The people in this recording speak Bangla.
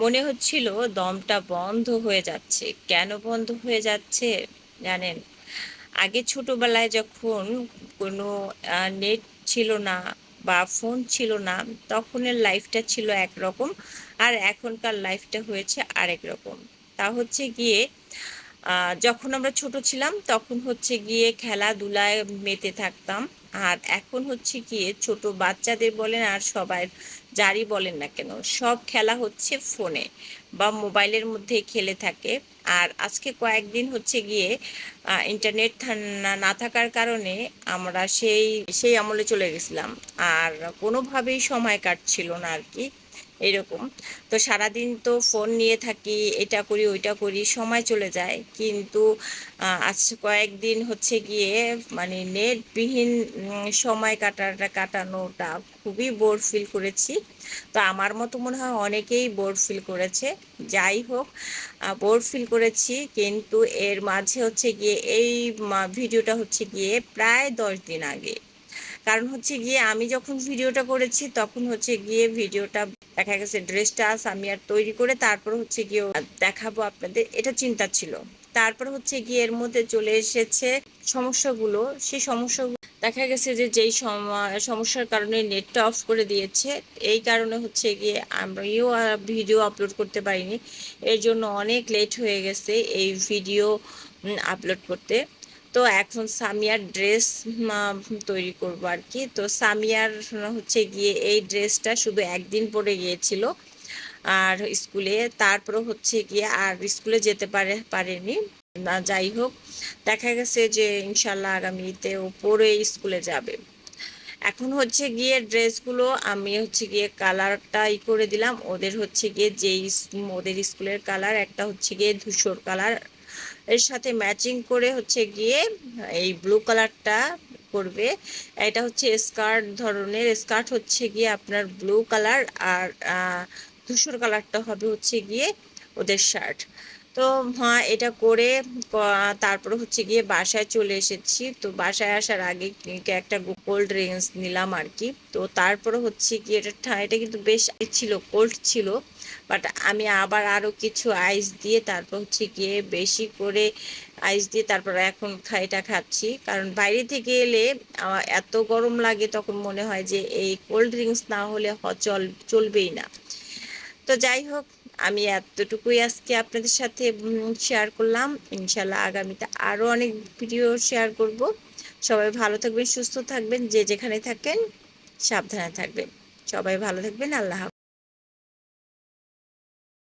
মনে হচ্ছিল দমটা বন্ধ হয়ে যাচ্ছে। কেন বন্ধ হয়ে যাচ্ছে জানেন? আগে ছোটবেলায় যখন কোনো নেট ছিল না বা ফোন ছিল না, তখনের লাইফটা ছিল একরকম আর এখনকার লাইফটা হয়েছে আরেক রকম। তা হচ্ছে গিয়ে যখন আমরা ছোট ছিলাম, তখন হচ্ছে গিয়ে খেলাধুলায় মেতে থাকতাম। আর এখন হচ্ছে গিয়ে ছোট বাচ্চাদের বলেন আর সবাই যারই বলেন না কেন, সব খেলা হচ্ছে ফোনে বা মোবাইলের মধ্যে খেলে থাকে। আর আজকে কয়েকদিন হচ্ছে গিয়ে ইন্টারনেট না থাকার কারণে আমরা সেই সেই আমলে চলে গেছিলাম। আর কোনোভাবেই সময় কাটছিল না আর কি। এরকম। তো সারাদিন তো ফোন নিয়ে থাকি, এটা করি, ওইটা করি, সময় চলে যায়। কিন্তু আজ কয়েকদিন হচ্ছে গিয়ে মানে নেটবিহীন সময় কাটাটা কাটানোটা খুবই বোর ফিল করেছি। তো আমার মতো মনে হয় অনেকেই বোর ফিল করেছে। যাই হোক বোর ফিল করেছি, কিন্তু এর মাঝে হচ্ছে গিয়ে, এই ভিডিওটা হচ্ছে গিয়ে প্রায় দশ দিন আগে। কারণ হচ্ছে গিয়ে, আমি যখন ভিডিওটা করেছি, তখন হচ্ছে গিয়ে ভিডিওটা দেখা গেছে ড্রেসটা আমি আর তৈরি করে তারপর হচ্ছে গিয়ে দেখাবো আপনাদের। এটা চিন্তা ছিল। তারপর হচ্ছে গিয়ে এর মধ্যে চলে এসেছে সমস্যাগুলো। সেই সমস্যাগুলো দেখা গেছে যে যেই সমস্যার কারণে নেটটা অফ করে দিয়েছে। এই কারণে হচ্ছে গিয়ে আমরাও ভিডিও আপলোড করতে পারিনি। এর জন্য অনেক লেট হয়ে গেছে এই ভিডিও আপলোড করতে। তো এখন সামিয়ার ড্রেস তৈরি করব আর কি। তো সামিয়ার হচ্ছে গিয়ে এই ড্রেসটা শুধু একদিন পরে গিয়েছিল আর স্কুলে। তারপরে হচ্ছে গিয়ে আর স্কুলে যেতে পারে, পারেনি। না, যাই হোক, দেখা গেছে যে ইনশাল্লাহ আগামীতে ও পরে স্কুলে যাবে। এখন হচ্ছে গিয়ে ড্রেসগুলো আমি হচ্ছে গিয়ে কালারটা ই করে দিলাম। ওদের হচ্ছে গিয়ে যেই, ওদের স্কুলের কালার, একটা হচ্ছে গিয়ে ধূসর কালার এর সাথে ম্যাচিং করে হচ্ছে গিয়ে এই ব্লু কালারটা করবে। এটা হচ্ছে স্কার্ট ধরনের। স্কার্ট হচ্ছে গিয়ে আপনার ব্লু কালার আর ধূসর কালারটা হবে হচ্ছে গিয়ে ওদের শার্ট তো হ্যাঁ এটা করে তারপরে হচ্ছে গিয়ে বাসায় চলে এসেছি। তো বাসায় আসার আগে একটা কোল্ড ড্রিঙ্কস নিলাম আর কি। তো তারপরে হচ্ছে গিয়ে এটা এটা কিন্তু বেশ ছিল কোল্ড ছিল। বাট আমি আবার আরও কিছু আইস দিয়ে তারপর হচ্ছে গিয়ে বেশি করে আইস দিয়ে তারপর এখন খাইটা খাচ্ছি। কারণ বাইরে থেকে এলে এত গরম লাগে তখন মনে হয় যে এই কোল্ড ড্রিঙ্কস না হলে চল, চলবেই না। তো যাই হোক, আমি এতটুকুই আজকে আপনাদের সাথে শেয়ার করলাম। ইনশাল্লাহ আগামীতে আরও অনেক ভিডিও শেয়ার করব। সবাই ভালো থাকবেন, সুস্থ থাকবেন, যে যেখানে থাকেন, সাবধানে থাকবেন। সবাই ভালো থাকবেন, আল্লাহ